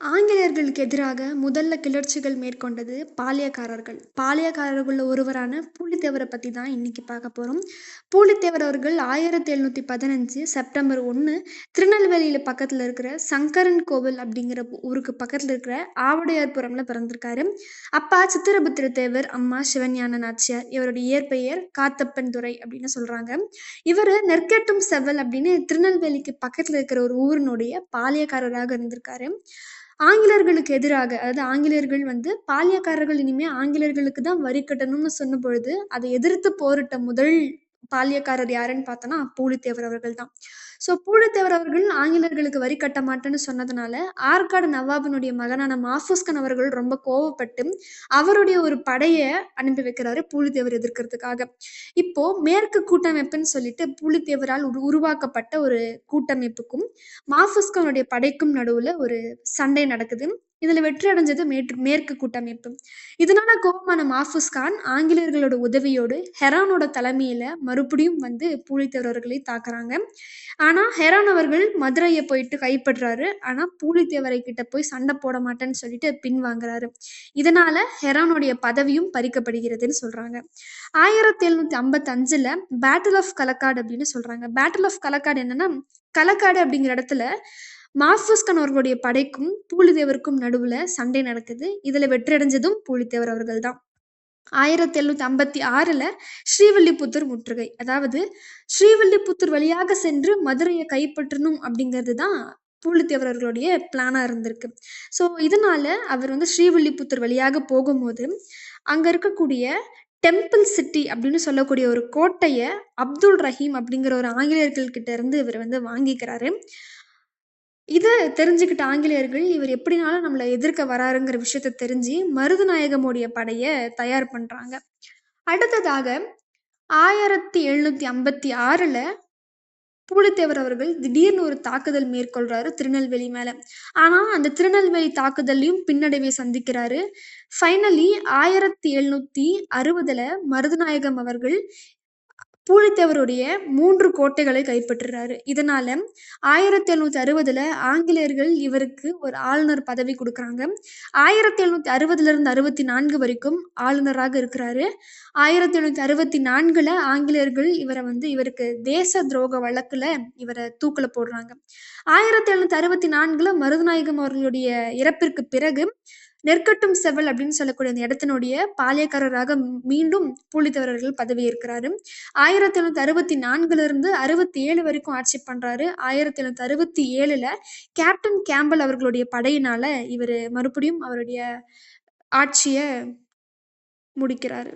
ஆங்கிலேயர்களுக்கு எதிராக முதல்ல கிளர்ச்சிகள் மேற்கொண்டது பாளையக்காரர்கள். பாளையக்காரர்களில் ஒருவரான பூலித்தேவரை பற்றி தான் இன்னைக்கு பார்க்க போகிறோம் பூலித்தேவர் அவர்கள் ஆயிரத்தி எழுநூத்தி பதினஞ்சு செப்டம்பர் ஒன்று திருநெல்வேலியில் பக்கத்தில் இருக்கிற சங்கரன் கோவில் அப்படிங்கிற ஊருக்கு பக்கத்தில் இருக்கிற ஆவுடையார்புரம்ல பிறந்திருக்காரு. அப்பா சித்திரபுத்திர தேவர், அம்மா சிவஞான நாச்சியார். இவருடைய இயற்பெயர் காத்தப்பன் துறை அப்படின்னு சொல்றாங்க. இவர் நெற்கட்டும் செவல் அப்படின்னு திருநெல்வேலிக்கு பக்கத்தில் இருக்கிற ஒரு ஊரினுடைய பாளையக்காரராக இருந்திருக்காரு. ஆங்கிலேயர்களுக்கு எதிராக அதாவது ஆங்கிலேயர்கள் வந்து பாளையக்காரர்கள் இனிமே ஆங்கிலேயர்களுக்கு தான் வரி கட்டணும்னு சொன்ன பொழுது அதை எதிர்த்து போரிட்ட முதல் பாளையக்காரர் யாருன்னு பார்த்தோம்னா பூலித்தேவர் அவர்கள் தான் ஸோ பூலித்தேவர் அவர்கள் ஆங்கிலேயர்களுக்கு வரி கட்ட மாட்டேன்னு சொன்னதுனால ஆற்காடு நவாபினுடைய மகனான மாஃபூஸ்கன் அவர்கள் ரொம்ப கோவப்பட்டு அவருடைய ஒரு படையை அனுப்பி வைக்கிறாரு பூலித்தேவர் எதிர்க்கிறதுக்காக. இப்போ மேற்கு கூட்டமைப்புன்னு சொல்லிட்டு பூலித்தேவரால் உரு உருவாக்கப்பட்ட ஒரு கூட்டமைப்புக்கும் மாஃபூஸ்கனுடைய படைக்கும் நடுவுல ஒரு சண்டை நடக்குது. இதுல வெற்றி அடைஞ்சது மேற்கு மேற்கு கூட்டமைப்பு. இதனால கோபமான மாஃபூஸ் கான் ஆங்கிலேயர்களோட உதவியோடு ஹெரானோட தலைமையில மறுபடியும் வந்து பூலித்தேவர்களை தாக்குறாங்க. ஆனா ஹெரான் அவர்கள் மதுரையை போயிட்டு கைப்படுறாரு ஆனா பூலித்தேவரை கிட்ட போய் சண்டை போட மாட்டேன்னு சொல்லிட்டு பின்வாங்குறாரு இதனால ஹெரானுடைய பதவியும் பறிக்கப்படுகிறதுன்னு சொல்றாங்க. ஆயிரத்தி எழுநூத்தி ஐம்பத்தி அஞ்சுல பேட்டில் ஆஃப் கலக்காடு அப்படின்னு சொல்றாங்க. பேட்டில் ஆஃப் கலக்காடு என்னன்னா கலக்காடு அப்படிங்கிற இடத்துல மாஃபூஸ்கன் அவர்களுடைய படைக்கும் பூலித்தேவருக்கும் நடுவுல சண்டை நடக்குது. இதுல வெற்றியடைஞ்சதும் பூலித்தேவர் அவர்கள் தான் ஆயிரத்தி எழுநூத்தி ஐம்பத்தி ஆறுல ஸ்ரீவில்லிபுத்தூர் முற்றுகை. அதாவது ஸ்ரீவில்லிபுத்தூர் வழியாக சென்று மதுரையை கைப்பற்றணும் அப்படிங்கிறது தான் பூலித்தேவர்களுடைய பிளானா இருந்திருக்கு. ஸோ இதனால அவர் வந்து ஸ்ரீவில்லிபுத்தூர் வழியாக போகும்போது அங்க இருக்கக்கூடிய டெம்பிள் சிட்டி அப்படின்னு சொல்லக்கூடிய ஒரு கோட்டையை அப்துல் ரஹீம் அப்படிங்கிற ஒரு ஆங்கிலேயர்கள் கிட்ட இருந்து இவர் வந்து வாங்கிக்கிறாரு. இதை தெரிஞ்சுக்கிட்ட ஆங்கிலேயர்கள், இவர் எப்படினாலும் நம்மளை எதிர்க்க வராருங்கிற விஷயத்த தெரிஞ்சு, மருதுநாயகமுடைய படையை தயார் பண்றாங்க. அடுத்ததாக ஆயிரத்தி எழுநூத்தி ஐம்பத்தி ஆறுல பூலித்தேவர் அவர்கள் திடீர்னு ஒரு தாக்குதல் மேற்கொள்றாரு திருநெல்வேலி மேல. ஆனா, அந்த திருநெல்வேலி தாக்குதலையும் பின்னடைவை சந்திக்கிறாரு. ஃபைனலி ஆயிரத்தி எழுநூத்தி அறுபதுல மருதுநாயகம் அவர்கள் பூலித்தேவருடைய மூன்று கோட்டைகளை கைப்பற்றுறாரு. இதனால ஆயிரத்தி எழுநூத்தி அறுபதுல ஆங்கிலேயர்கள் இவருக்கு ஒரு ஆளுநர் பதவி கொடுக்குறாங்க. ஆயிரத்தி எழுநூத்தி அறுபதுல இருந்து அறுபத்தி நான்கு வரைக்கும் ஆளுநராக இருக்கிறாரு. ஆயிரத்தி எழுநூத்தி அறுபத்தி நான்குல ஆங்கிலேயர்கள் இவரை வந்து இவருக்கு தேச துரோக வழக்குல இவரை தூக்கில போடுறாங்க. ஆயிரத்தி எழுநூத்தி அறுபத்தி நான்குல மருதநாயகம் அவர்களுடைய இறப்பிற்கு பிறகு நெற்கட்டும் செவல் அப்படின்னு சொல்லக்கூடிய அந்த இடத்தினுடைய பாளையக்காரராக மீண்டும் பூலித்தேவர்கள் பதவி ஏற்கிறாரு ஆயிரத்தி எழுநூத்தி அறுபத்தி நான்குல இருந்து அறுபத்தி ஏழு வரைக்கும் ஆட்சி பண்றாரு. ஆயிரத்தி எழுநூத்தி அறுபத்தி ஏழுல கேப்டன் கேம்பல் அவர்களுடைய படையினால இவர் மறுபடியும் அவருடைய ஆட்சியை முடிக்கிறாரு.